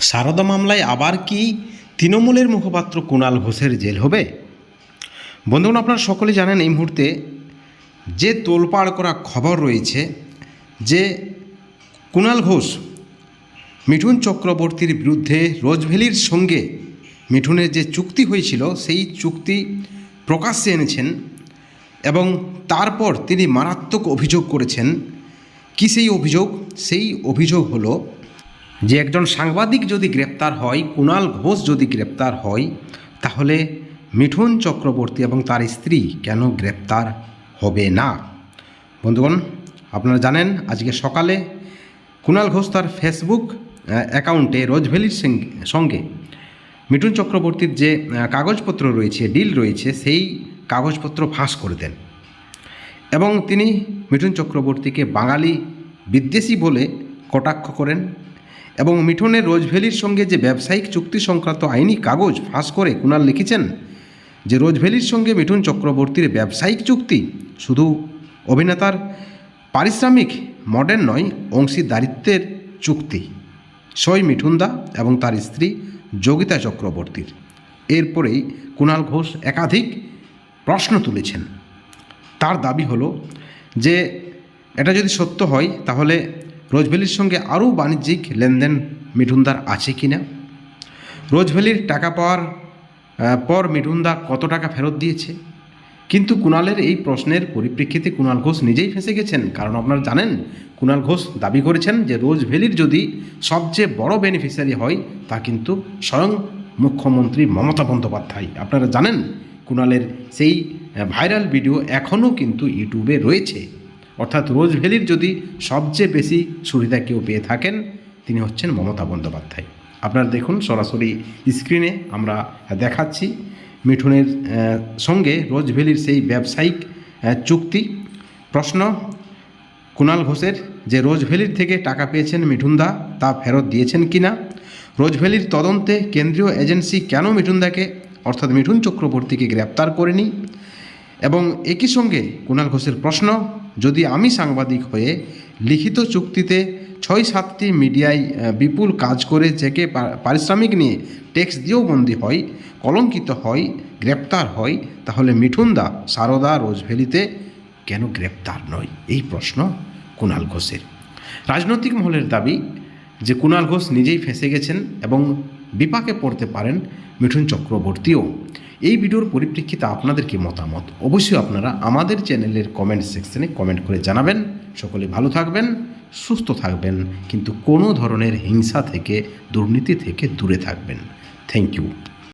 সারদা মামলায় আবার কি তৃণমূলের মুখপাত্র কুণাল ঘোষের জেল হবে? বন্ধুগণ, আপনারা সকলে জানেন এই মুহূর্তে যে তোলপাড় করা খবর রয়েছে যে কুণাল ঘোষ মিঠুন চক্রবর্তীর বিরুদ্ধে রোজভেলির সঙ্গে মিঠুনের যে চুক্তি হয়েছিল, সেই চুক্তি প্রকাশ্যে এনেছেন এবং তারপর তিনি মারাত্মক অভিযোগ করেছেন। কি সেই অভিযোগ? সেই অভিযোগ হলো যে একজন সাংবাদিক যদি গ্রেপ্তার হয় কুণাল ঘোষ যদি গ্রেপ্তার হয়, তাহলে মিঠুন চক্রবর্তী এবং তার স্ত্রী কেন গ্রেপ্তার হবে না? বন্ধুগণ, আপনারা জানেন, আজকে সকালে কুণাল ঘোষ তার ফেসবুক অ্যাকাউন্টে রোজভ্যালির সঙ্গে- সঙ্গে মিঠুন চক্রবর্তীর যে কাগজপত্র রয়েছে, ডিল রয়েছে, সেই কাগজপত্র ফাঁস করে দেন। এবং তিনি মিঠুন চক্রবর্তীকে বাঙালি বিদ্বেষী বলে কটাক্ষ করেন। এবং মিঠুনের রোজভ্যালির সঙ্গে যে ব্যবসায়িক চুক্তি সংক্রান্ত আইনি কাগজ ফাঁস করে কুণাল লিখেছেন, যে রোজভ্যালির সঙ্গে মিঠুন চক্রবর্তীর ব্যবসায়িক চুক্তি শুধু অভিনেতার পারিশ্রমিক, মডেল নয়, অংশীদারিত্বের চুক্তি। সই মিঠুনদা এবং তার স্ত্রী যোগিতা চক্রবর্তীর। এরপরেই কুণাল ঘোষ একাধিক প্রশ্ন তুলেছেন। তার দাবি হলো যে, এটা যদি সত্য হয়, তাহলে রোজভ্যালির সঙ্গে আরও বাণিজ্যিক লেনদেন মিঠুনদার আছে কি না? রোজভ্যালির টাকা পাওয়ার পর মিঠুনদা কত টাকা ফেরত দিয়েছে? কিন্তু কুণালের এই প্রশ্নের পরিপ্রেক্ষিতে কুণাল ঘোষ নিজেই ফেঁসে গেছেন। কারণ আপনারা জানেন, কুণাল ঘোষ দাবি করেছেন যে রোজ রোজভ্যালির যদি সবচেয়ে বড় বেনিফিশিয়ারি হয়, তা কিন্তু স্বয়ং মুখ্যমন্ত্রী মমতা বন্দ্যোপাধ্যায়। আপনারা জানেন, কুণালের সেই ভাইরাল ভিডিও এখনও কিন্তু ইউটিউবে রয়েছে। অর্থাৎ রোজ ভ্যালির যদি সবচেয়ে বেশি সুবিধা কেউ পেয়ে থাকেন, তিনি হচ্ছেন মমতা বন্দ্যোপাধ্যায়। আপনারা দেখুন, সরাসরি স্ক্রিনে আমরা দেখাচ্ছি মিঠুনের সঙ্গে রোজ ভ্যালির সেই ব্যবসায়িক চুক্তি। প্রশ্ন কুণাল ঘোষের যে রোজ ভ্যালির থেকে টাকা পেয়েছেন মিঠুনদা তা ফেরত দিয়েছেন কিনা রোজভ্যালির তদন্তে কেন্দ্রীয় এজেন্সি কেন মিঠুনদাকে অর্থাৎ মিঠুন চক্রবর্তীকে গ্রেপ্তার করেনি? এবং একই সঙ্গে কুণাল ঘোষের প্রশ্ন, যদি আমি সাংবাদিক হয়ে লিখিত চুক্তিতে ছয় সাতটি মিডিয়ায় বিপুল কাজ করে চেকে পারিশ্রমিক নিয়ে ট্যাক্স দিয়েও বন্দী হয় কলঙ্কিত হয় গ্রেপ্তার হয় তাহলে মিঠুনদা সারদা রোজভ্যালিতে কেন গ্রেপ্তার নয়? এই প্রশ্ন কুণাল ঘোষের। রাজনৈতিক মহলের দাবি যে কুণাল ঘোষ নিজেই ফেঁসে গেছেন এবং বিপাকে পড়তে পারেন মিঠুন চক্রবর্তীও। এই ভিডিওর পরিপ্রেক্ষিতে আপনাদের কি মতামত? অবশ্যই আপনারা আমাদের চ্যানেলের কমেন্ট সেকশনে কমেন্ট করে জানাবেন। সকলে ভালো থাকবেন, সুস্থ থাকবেন, কিন্তু কোনো ধরনের হিংসা থেকে, দুর্নীতি থেকে দূরে থাকবেন। Thank you